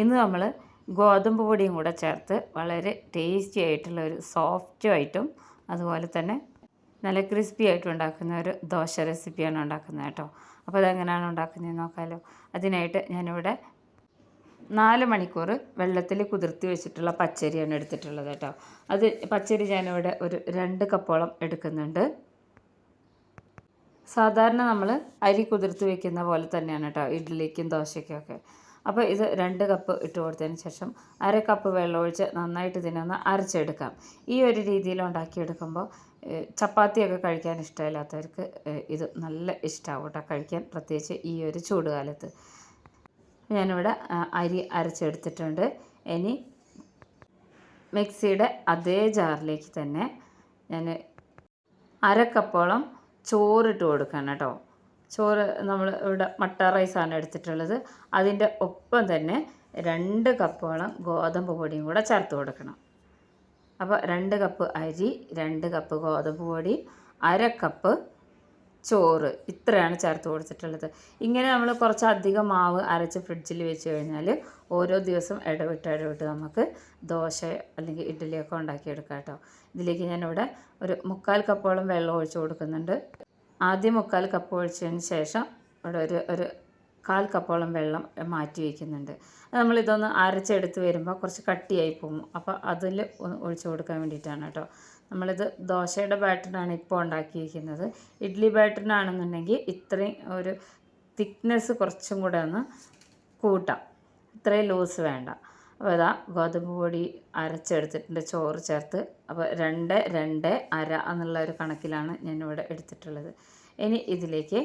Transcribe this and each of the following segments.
ഇന്ന് നമ്മൾ ഗോതമ്പ് പൊടിയും കൂടെ ചേർത്ത് വളരെ ടേസ്റ്റി ആയിട്ടുള്ള ഒരു സോഫ്റ്റ് ആയിട്ടും അതുപോലെ തന്നെ നല്ല ക്രിസ്പി ആയിട്ടും ഉണ്ടാക്കുന്ന ഒരു ദോശ റെസിപ്പിയാണ് ഉണ്ടാക്കുന്നത് കേട്ടോ. അപ്പോൾ അതെങ്ങനെയാണ് ഉണ്ടാക്കുന്നത് നോക്കാമല്ലോ അതിനായിട്ട് ഞാനിവിടെ നാല് മണിക്കൂർ വെള്ളത്തിൽ കുതിർത്തി വെച്ചിട്ടുള്ള പച്ചരിയാണ് എടുത്തിട്ടുള്ളത് കേട്ടോ. അത് പച്ചരി ഞാനിവിടെ ഒരു രണ്ട് കപ്പോളം എടുക്കുന്നുണ്ട്. സാധാരണ നമ്മൾ അരി കുതിർത്ത് വെക്കുന്ന പോലെ തന്നെയാണ് കേട്ടോ ഇഡ്ഡലിക്കും ദോശയ്ക്കും ഒക്കെ. അപ്പോൾ ഇത് രണ്ട് കപ്പ് ഇട്ട് കൊടുത്തതിന് ശേഷം അര കപ്പ് വെള്ളം ഒഴിച്ച് നന്നായിട്ട് ഇതിനൊന്ന് അരച്ചെടുക്കാം. ഈ ഒരു രീതിയിൽ ഉണ്ടാക്കിയെടുക്കുമ്പോൾ ചപ്പാത്തിയൊക്കെ കഴിക്കാൻ ഇഷ്ടമില്ലാത്തവർക്ക് ഇത് നല്ല ഇഷ്ടമാവും കേട്ടോ കഴിക്കാൻ പ്രത്യേകിച്ച് ഈ ഒരു ചൂടുകാലത്ത്. ഞാനിവിടെ അരി അരച്ചെടുത്തിട്ടുണ്ട്. ഇനി മിക്സിയുടെ അതേ ജാറിലേക്ക് തന്നെ ഞാൻ അര കപ്പോളം ചോറിട്ട് കൊടുക്കണം കേട്ടോ. ചോറ് നമ്മൾ ഇവിടെ മട്ട റൈസാണ് എടുത്തിട്ടുള്ളത്. അതിന്റെ ഒപ്പം തന്നെ രണ്ട് കപ്പോളം ഗോതമ്പ് പൊടിയും കൂടെ ചേർത്ത് കൊടുക്കണം. അപ്പോൾ രണ്ട് കപ്പ് അരി രണ്ട് കപ്പ് ഗോതമ്പ് പൊടി അര കപ്പ് ചോറ് ഇത്രയാണ് ചേർത്ത് കൊടുത്തിട്ടുള്ളത്. ഇങ്ങനെ നമ്മൾ കുറച്ചധികം മാവ് അരച്ച് ഫ്രിഡ്ജിൽ വെച്ച് കഴിഞ്ഞാൽ ഓരോ ദിവസം ഇടവിട്ട് ഇടവിട്ട് നമുക്ക് ദോശ അല്ലെങ്കിൽ ഇഡ്ഡലിയൊക്കെ ഉണ്ടാക്കിയെടുക്കാം കേട്ടോ. ഇതിലേക്ക് ഞാനിവിടെ ഒരു മുക്കാൽ കപ്പോളം വെള്ളം ഒഴിച്ച് കൊടുക്കുന്നുണ്ട്. ആദ്യം മുക്കാൽ കപ്പ് ഒഴിച്ചതിന് ശേഷം ഇവിടെ ഒരു ഒരു കാൽ കപ്പോളം വെള്ളം മാറ്റി വയ്ക്കുന്നുണ്ട്. നമ്മളിതൊന്ന് അരച്ചെടുത്ത് വരുമ്പോൾ കുറച്ച് കട്ടിയായി പോകും. അപ്പോൾ അതിൽ ഒഴിച്ചു കൊടുക്കാൻ വേണ്ടിയിട്ടാണ് കേട്ടോ. നമ്മളിത് ദോശയുടെ ബാറ്ററിനാണ് ഇപ്പോൾ ഉണ്ടാക്കിയിരിക്കുന്നത്. ഇഡ്ഡലി ബാറ്ററിനാണെന്നുണ്ടെങ്കിൽ ഇത്രയും ഒരു തിക്നെസ് കുറച്ചും കൂടെ ഒന്ന് കൂട്ടാം. ഇത്രയും ലൂസ് വേണ്ട. അപ്പോൾ ഇതാ ഗോതമ്പ് പൊടി അരച്ചെടുത്തിട്ടുണ്ട് ചോറ് ചേർത്ത്. അപ്പോൾ രണ്ട് രണ്ട് അര എന്നുള്ള ഒരു കണക്കിലാണ് ഞാനിവിടെ എടുത്തിട്ടുള്ളത്. ഇനി ഇതിലേക്ക്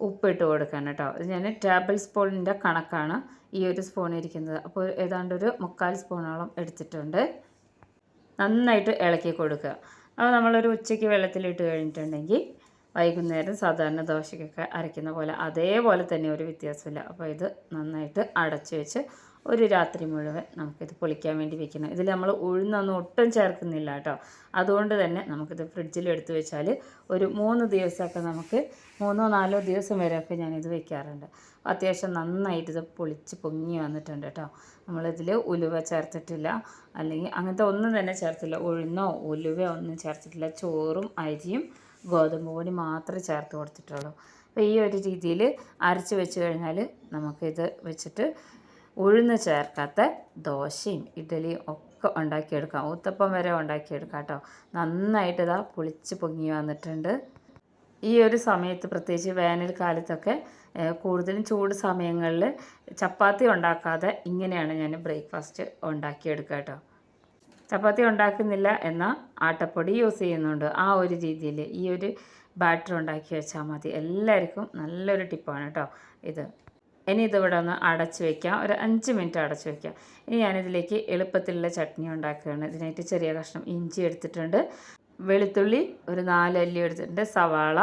ഉപ്പിട്ട് കൊടുക്കണം കേട്ടോ. ഇത് ഞാൻ ടേബിൾ സ്പൂണിന്റെ കണക്കാണ് ഈ ഒരു സ്പൂൺ ഇരിക്കുന്നത്. അപ്പോൾ ഏതാണ്ട് ഒരു മുക്കാൽ സ്പൂണോളം എടുത്തിട്ടുണ്ട്. നന്നായിട്ട് ഇളക്കി കൊടുക്കുക. അപ്പോൾ നമ്മളൊരു ഉച്ചയ്ക്ക് വെള്ളത്തിലിട്ട് കഴിഞ്ഞിട്ടുണ്ടെങ്കിൽ വൈകുന്നേരം സാധാരണ ദോശയ്ക്കൊക്കെ അരയ്ക്കുന്ന പോലെ അതേപോലെ തന്നെ ഒരു വ്യത്യാസമില്ല. അപ്പോൾ ഇത് നന്നായിട്ട് അടച്ചു വെച്ച് ഒരു രാത്രി മുഴുവൻ നമുക്കിത് പൊളിക്കാൻ വേണ്ടി വെക്കണം. ഇതിൽ നമ്മൾ ഉഴുന്നൊന്നും ഒട്ടും ചേർക്കുന്നില്ല കേട്ടോ. അതുകൊണ്ട് തന്നെ നമുക്കിത് ഫ്രിഡ്ജിൽ എടുത്ത് വെച്ചാൽ ഒരു മൂന്ന് ദിവസമൊക്കെ നമുക്ക് മൂന്നോ നാലോ ദിവസം വരെയൊക്കെ ഞാനിത് വെക്കാറുണ്ട്. അത്യാവശ്യം നന്നായിട്ട് ഇത് പൊളിച്ച് പൊങ്ങി വന്നിട്ടുണ്ട് കേട്ടോ. നമ്മളിതിൽ ഉലുവ ചേർത്തിട്ടില്ല. അല്ലെങ്കിൽ അങ്ങനത്തെ ഒന്നും തന്നെ ചേർത്തില്ല. ഉഴുന്നോ ഉലുവയോ ഒന്നും ചേർത്തിട്ടില്ല. ചോറും അരിയും ഗോതമ്പ് പൊടി മാത്രമേ ചേർത്ത് കൊടുത്തിട്ടുള്ളൂ. അപ്പോൾ ഈ ഒരു രീതിയിൽ അരച്ച് വെച്ച് കഴിഞ്ഞാൽ നമുക്കിത് വെച്ചിട്ട് ഉഴുന്ന് ചേർക്കാത്ത ദോശയും ഇഡ്ഡലിയും ഒക്കെ ഉണ്ടാക്കിയെടുക്കാം. ഊത്തപ്പം വരെ ഉണ്ടാക്കിയെടുക്കാം കേട്ടോ. നന്നായിട്ട് ഇതാ പുളിച്ച് പൊങ്ങി വന്നിട്ടുണ്ട്. ഈ ഒരു സമയത്ത് പ്രത്യേകിച്ച് വേനൽക്കാലത്തൊക്കെ കൂടുതലും ചൂട് സമയങ്ങളിൽ ചപ്പാത്തി ഉണ്ടാക്കാതെ ഇങ്ങനെയാണ് ഞാൻ ബ്രേക്ക്ഫാസ്റ്റ് ഉണ്ടാക്കിയെടുക്കുക കേട്ടോ. ചപ്പാത്തി ഉണ്ടാക്കുന്നില്ല എന്നാൽ ആട്ടപ്പൊടി യൂസ് ചെയ്യുന്നുണ്ട്. ആ ഒരു രീതിയിൽ ഈ ഒരു ബാറ്റർ ഉണ്ടാക്കി വെച്ചാൽ മതി. എല്ലാവർക്കും നല്ലൊരു ടിപ്പാണ് കേട്ടോ ഇത്. ഇനി ഇതിവിടെ ഒന്ന് അടച്ച് വയ്ക്കാം ഒരു അഞ്ച് മിനിറ്റ് അടച്ച് വയ്ക്കാം ഇനി ഞാനിതിലേക്ക് എളുപ്പത്തിലുള്ള ചട്നി ഉണ്ടാക്കുകയാണ്. ഇതിനായിട്ട് ചെറിയ കഷ്ണം ഇഞ്ചി എടുത്തിട്ടുണ്ട്. വെളുത്തുള്ളി ഒരു നാല് അല്ലി എടുത്തിട്ടുണ്ട്. സവാള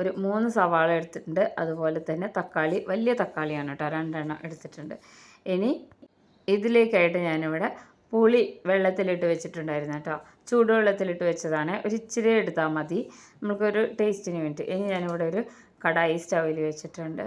ഒരു മൂന്ന് സവാള എടുത്തിട്ടുണ്ട്. അതുപോലെ തന്നെ തക്കാളി വലിയ തക്കാളിയാണ് കേട്ടോ രണ്ടെണ്ണം എടുത്തിട്ടുണ്ട്. ഇനി ഇതിലേക്കായിട്ട് ഞാനിവിടെ പുളി വെള്ളത്തിലിട്ട് വെച്ചിട്ടുണ്ടായിരുന്നു കേട്ടോ. ചൂടുവെള്ളത്തിലിട്ട് വെച്ചതാണ്. ഒരു ഇച്ചിരി എടുത്താൽ മതി. നമുക്കൊരു ടേസ്റ്റിന് വേണ്ടി. ഇനി ഞാനിവിടെ ഒരു കടായി സ്റ്റൗവിൽ വെച്ചിട്ടുണ്ട്.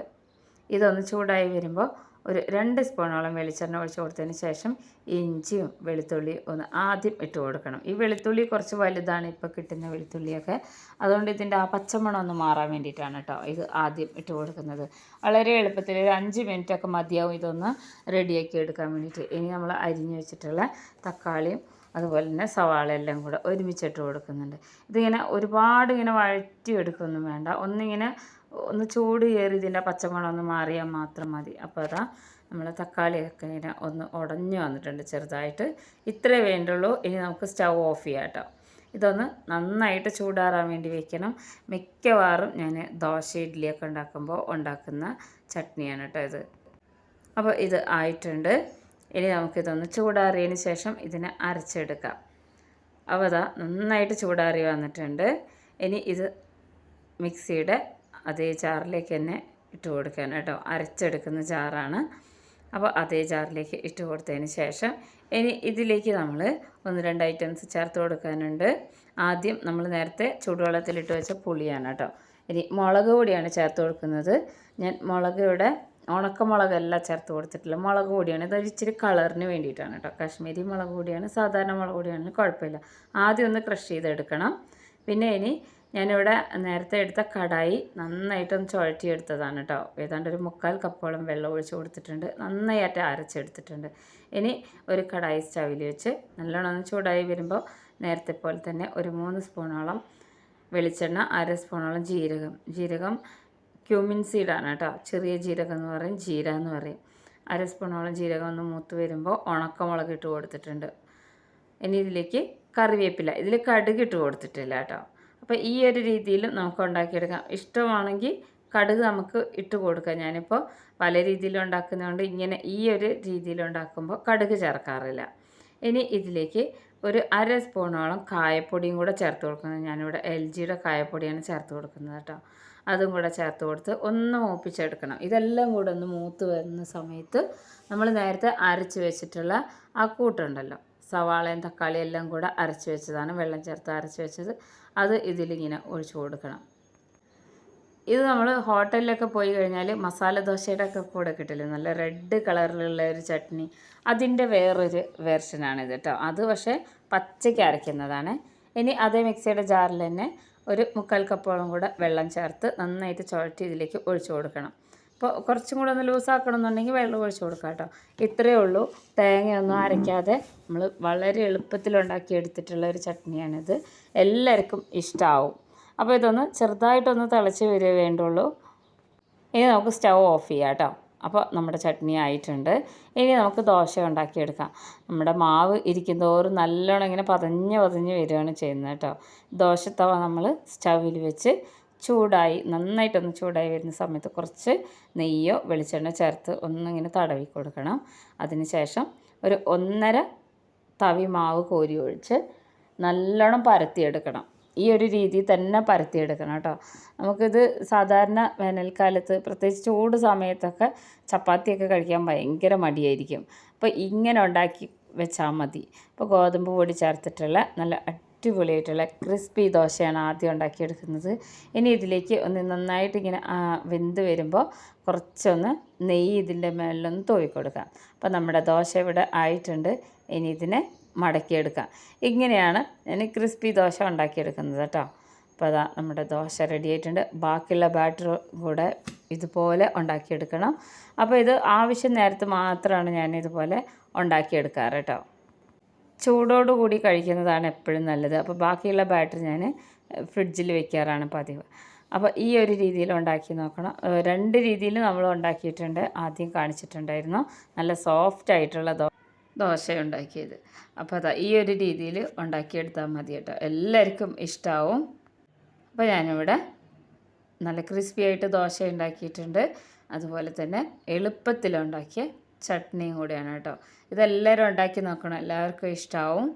ഇതൊന്ന് ചൂടായി വരുമ്പോൾ ഒരു രണ്ട് സ്പൂണോളം വെളിച്ചെണ്ണ ഒഴിച്ച് കൊടുത്തതിന് ശേഷം ഇഞ്ചിയും വെളുത്തുള്ളിയും ഒന്ന് ആദ്യം ഇട്ട് കൊടുക്കണം. ഈ വെളുത്തുള്ളി കുറച്ച് വലുതാണ് ഇപ്പോൾ കിട്ടുന്ന വെളുത്തുള്ളിയൊക്കെ. അതുകൊണ്ട് ഇതിന്റെ ആ പച്ചമണം ഒന്ന് മാറാൻ വേണ്ടിയിട്ടാണ് കേട്ടോ ഇത് ആദ്യം ഇട്ട് കൊടുക്കുന്നത്. വളരെ എളുപ്പത്തിൽ ഒരു അഞ്ച് മിനിറ്റൊക്കെ മതിയാവും ഇതൊന്ന് റെഡിയാക്കി എടുക്കാൻ വേണ്ടിയിട്ട്. ഇനി നമ്മൾ അരിഞ്ഞു വെച്ചിട്ടുള്ള തക്കാളിയും അതുപോലെ തന്നെ സവാള എല്ലാം കൂടെ ഒരുമിച്ചിട്ട് കൊടുക്കുന്നുണ്ട്. ഇതിങ്ങനെ ഒരുപാട് ഇങ്ങനെ വഴറ്റി എടുക്കുന്നു വേണ്ട. ഒന്നിങ്ങനെ ഒന്ന് ചൂട് കയറി ഇതിന്റെ പച്ചമണം ഒന്ന് മാറിയാൽ മാത്രം മതി. അപ്പോൾ അതാ നമ്മൾ തക്കാളിയൊക്കെ ഇങ്ങനെ ഒന്ന് ഉടഞ്ഞു വന്നിട്ടുണ്ട് ചെറുതായിട്ട്. ഇത്രേ വേണ്ടുള്ളൂ. ഇനി നമുക്ക് സ്റ്റൗ ഓഫ് ചെയ്യാം കേട്ടോ. ഇതൊന്ന് നന്നായിട്ട് ചൂടാറാൻ വേണ്ടി വെക്കണം. മിക്കവാറും ഞാൻ ദോശ ഇഡ്ഡലിയൊക്കെ ഉണ്ടാക്കുമ്പോൾ ഉണ്ടാക്കുന്ന ചട്നിയാണ് കേട്ടോ ഇത്. അപ്പോൾ ഇത് ആയിട്ടുണ്ട്. ഇനി നമുക്കിതൊന്ന് ചൂടാറിയതിന് ശേഷം ഇതിനെ അരച്ചെടുക്കാം. അപ്പോൾ അതാ നന്നായിട്ട് ചൂടാറി വന്നിട്ടുണ്ട്. ഇനി ഇത് മിക്സിയുടെ അതേ ചാറിലേക്ക് തന്നെ ഇട്ട് കൊടുക്കാൻ കേട്ടോ. അരച്ചെടുക്കുന്ന ചാറാണ് അപ്പോൾ അതേ ചാറിലേക്ക് ഇട്ട് കൊടുത്തതിന് ശേഷം ഇനി ഇതിലേക്ക് നമ്മൾ ഒന്ന് രണ്ട് ഐറ്റംസ് ചേർത്ത് കൊടുക്കാനുണ്ട്. ആദ്യം നമ്മൾ നേരത്തെ ചൂടുവെള്ളത്തിലിട്ട് വെച്ച പുളിയാണ് കേട്ടോ. ഇനി മുളക് പൊടിയാണ് ചേർത്ത് കൊടുക്കുന്നത്. ഞാൻ മുളക് ഇവിടെ ഉണക്കമുളകല്ല ചേർത്ത് കൊടുത്തിട്ടില്ല മുളക് പൊടിയാണ്. ഇത് ഇച്ചിരി കളറിന് വേണ്ടിയിട്ടാണ് കേട്ടോ. കാശ്മീരി മുളക് പൊടിയാണ് സാധാരണ മുളക് പൊടിയാണെങ്കിൽ കുഴപ്പമില്ല. ആദ്യം ഒന്ന് ക്രഷ് ചെയ്തെടുക്കണം. പിന്നെ ഇനി ഞാനിവിടെ നേരത്തെ എടുത്ത കടായി നന്നായിട്ടൊന്ന് ചുഴറ്റിയെടുത്തതാണ് കേട്ടോ. ഏതാണ്ട് ഒരു മുക്കാൽ കപ്പോളം വെള്ളം ഒഴിച്ച് കൊടുത്തിട്ടുണ്ട്. നന്നായിട്ട് അരച്ചെടുത്തിട്ടുണ്ട്. ഇനി ഒരു കടായി സ്റ്റവിൽ വെച്ച് നല്ലോണം ഒന്ന് ചൂടായി വരുമ്പോൾ നേരത്തെ പോലെ തന്നെ ഒരു മൂന്ന് സ്പൂണോളം വെളിച്ചെണ്ണ അര സ്പൂണോളം ജീരകം. ജീരകം ക്യൂമിൻ സീഡാണ് കേട്ടോ. ചെറിയ ജീരകം എന്ന് പറയും ജീര എന്ന് പറയും. അര സ്പൂണോളം ജീരകം ഒന്ന് മൂത്ത് വരുമ്പോൾ ഉണക്കമുളക് ഇട്ട് കൊടുത്തിട്ടുണ്ട്. ഇനി ഇതിലേക്ക് കറിവേപ്പില. ഇതിൽ കടുക് ഇട്ട് കൊടുത്തിട്ടില്ല കേട്ടോ. അപ്പോൾ ഈ ഒരു രീതിയിലും നമുക്ക് ഉണ്ടാക്കിയെടുക്കാം. ഇഷ്ടമാണെങ്കിൽ കടുക് നമുക്ക് ഇട്ട് കൊടുക്കാം. ഞാനിപ്പോൾ പല രീതിയിൽ ഉണ്ടാക്കുന്നതുകൊണ്ട് ഇങ്ങനെ ഈ ഒരു രീതിയിൽ ഉണ്ടാക്കുമ്പോൾ കടുക് ചേർക്കാറില്ല. ഇനി ഇതിലേക്ക് ഒരു അര സ്പൂണോളം കായപ്പൊടിയും കൂടെ ചേർത്ത് കൊടുക്കുന്നത് ഞാനിവിടെ എൽ ജിയുടെ കായപ്പൊടിയാണ് ചേർത്ത് കൊടുക്കുന്നത് കേട്ടോ. അതും കൂടെ ചേർത്ത് കൊടുത്ത് ഒന്ന് മൂപ്പിച്ചെടുക്കണം. ഇതെല്ലാം കൂടെ ഒന്ന് മൂത്ത് വരുന്ന സമയത്ത് നമ്മൾ നേരത്തെ അരച്ച് വെച്ചിട്ടുള്ള ആ കൂട്ടുണ്ടല്ലോ. സവാളയും തക്കാളിയും എല്ലാം കൂടെ അരച്ച് വെച്ചതാണ്. വെള്ളം ചേർത്ത് അരച്ച് വെച്ചത്. അത് ഇതിലിങ്ങനെ ഒഴിച്ചു കൊടുക്കണം. ഇത് നമ്മൾ ഹോട്ടലിലൊക്കെ പോയി കഴിഞ്ഞാൽ മസാല ദോശയുടെ ഒക്കെ കൂടെ കിട്ടില്ലേ? നല്ല റെഡ് കളറിലുള്ള ഒരു ചട്നി. അതിന്റെ വേറൊരു വേർഷനാണ് ഇത് കേട്ടോ അത് പക്ഷേ പച്ചയ്ക്ക് അരയ്ക്കുന്നതാണ്. ഇനി അതേ മിക്സിയുടെ ജാറിൽ തന്നെ ഒരു മുക്കാൽ കപ്പോളം കൂടെ വെള്ളം ചേർത്ത് നന്നായിട്ട് ചുഴറ്റി ഇതിലേക്ക് ഒഴിച്ചു കൊടുക്കണം. അപ്പോൾ കുറച്ചും കൂടെ ഒന്ന് ലൂസാക്കണം എന്നുണ്ടെങ്കിൽ വെള്ളം ഒഴിച്ചു കൊടുക്കാം കേട്ടോ. ഇത്രയേ ഉള്ളൂ. തേങ്ങയൊന്നും അരയ്ക്കാതെ നമ്മൾ വളരെ എളുപ്പത്തിൽ ഉണ്ടാക്കിയെടുത്തിട്ടുള്ള ഒരു ചട്നിയാണിത്. എല്ലാവർക്കും ഇഷ്ടമാവും അപ്പോൾ ഇതൊന്ന് ചെറുതായിട്ടൊന്ന് തിളച്ച് വരിക വേണ്ടുള്ളൂ. ഇനി നമുക്ക് സ്റ്റൗ ഓഫ് ചെയ്യാം കേട്ടോ. അപ്പോൾ നമ്മുടെ ചട്നി ആയിട്ടുണ്ട്. ഇനി നമുക്ക് ദോശ ഉണ്ടാക്കിയെടുക്കാം. നമ്മുടെ മാവ് ഇരിക്കും തോറും നല്ലോണം ഇങ്ങനെ പതഞ്ഞ് പതഞ്ഞ് വരികയാണ് ചെയ്യുന്നത് കേട്ടോ. ദോശത്തവ നമ്മൾ സ്റ്റവിൽ വെച്ച് ചൂടായി നന്നായിട്ടൊന്ന് ചൂടായി വരുന്ന സമയത്ത് കുറച്ച് നെയ്യോ വെളിച്ചെണ്ണ ചേർത്ത് ഒന്നിങ്ങനെ തടവി കൊടുക്കണം. അതിന് ശേഷം ഒരു ഒന്നര തവി മാവ് കോരി ഒഴിച്ച് നല്ലോണം പരത്തിയെടുക്കണം. ഈ ഒരു രീതിയിൽ തന്നെ പരത്തിയെടുക്കണം കേട്ടോ. നമുക്കിത് സാധാരണ വേനൽക്കാലത്ത് പ്രത്യേകിച്ച് ചൂട് സമയത്തൊക്കെ ചപ്പാത്തിയൊക്കെ കഴിക്കാൻ ഭയങ്കര മടിയായിരിക്കും. അപ്പോൾ ഇങ്ങനെ ഉണ്ടാക്കി വെച്ചാൽ മതി. അപ്പോൾ ഗോതമ്പ് പൊടി ചേർത്തിട്ടുള്ള നല്ല അടിപൊളിയായിട്ടുള്ള ക്രിസ്പി ദോശയാണ് ആദ്യം ഉണ്ടാക്കിയെടുക്കുന്നത്. ഇനി ഇതിലേക്ക് ഒന്ന് നന്നായിട്ട് ഇങ്ങനെ വെന്ത് വരുമ്പോൾ കുറച്ചൊന്ന് നെയ്യ് ഇതിന്റെ മേളിലൊന്ന് തൂവി കൊടുക്കാം. അപ്പോൾ നമ്മുടെ ദോശ ഇവിടെ ആയിട്ടുണ്ട്. ഇനി ഇതിനെ മടക്കിയെടുക്കാം. ഇങ്ങനെയാണ് ഞാൻ ക്രിസ്പി ദോശ ഉണ്ടാക്കിയെടുക്കുന്നത് കേട്ടോ. അപ്പോൾ അതാ നമ്മുടെ ദോശ റെഡി ആയിട്ടുണ്ട്. ബാക്കിയുള്ള ബാറ്റർ കൂടെ ഇതുപോലെ ഉണ്ടാക്കിയെടുക്കണം. അപ്പോൾ ഇത് ആവശ്യം നേരത്ത് മാത്രമാണ് ഞാൻ ഇതുപോലെ ഉണ്ടാക്കിയെടുക്കാറ് കേട്ടോ. ചൂടോടുകൂടി കഴിക്കുന്നതാണ് എപ്പോഴും നല്ലത്. അപ്പോൾ ബാക്കിയുള്ള ബാറ്റർ ഞാൻ ഫ്രിഡ്ജിൽ വെക്കാറാണ് പതിവ്. അപ്പോൾ ഈ ഒരു രീതിയിൽ ഉണ്ടാക്കി നോക്കണം. രണ്ട് രീതിയിൽ നമ്മൾ ഉണ്ടാക്കിയിട്ടുണ്ട്. ആദ്യം കാണിച്ചിട്ടുണ്ടായിരുന്നു. നല്ല സോഫ്റ്റ് ആയിട്ടുള്ള ദോ ദോശ ഉണ്ടാക്കിയത്. അപ്പോൾ അതാ ഈ ഒരു രീതിയിൽ ഉണ്ടാക്കിയെടുത്താൽ മതി കേട്ടോ. എല്ലാവർക്കും ഇഷ്ടമാവും അപ്പോൾ ഞാനിവിടെ നല്ല ക്രിസ്പി ആയിട്ട് ദോശ ഉണ്ടാക്കിയിട്ടുണ്ട്. അതുപോലെ തന്നെ എളുപ്പത്തിൽ എളുപ്പത്തിലുണ്ടാക്കിയ ചട്നിയും കൂടിയാണ് കേട്ടോ. ഇതെല്ലാവരും ഉണ്ടാക്കി നോക്കണം. എല്ലാവർക്കും ഇഷ്ടമാവും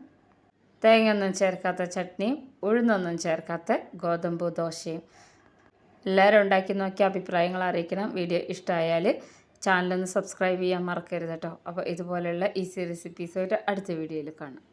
തേങ്ങയൊന്നും ചേർക്കാത്ത ചട്നിയും ഉഴുന്നൊന്നും ചേർക്കാത്ത ഗോതമ്പ് ദോശയും. എല്ലാവരും ഉണ്ടാക്കി നോക്കി അഭിപ്രായങ്ങൾ അറിയിക്കണം. വീഡിയോ ഇഷ്ടമായാൽ ചാനലൊന്ന് സബ്സ്ക്രൈബ് ചെയ്യാൻ മറക്കരുത് കേട്ടോ. അപ്പോൾ ഇതുപോലെയുള്ള ഈസി റെസിപ്പീസായിട്ട് അടുത്ത വീഡിയോയിൽ കാണാം.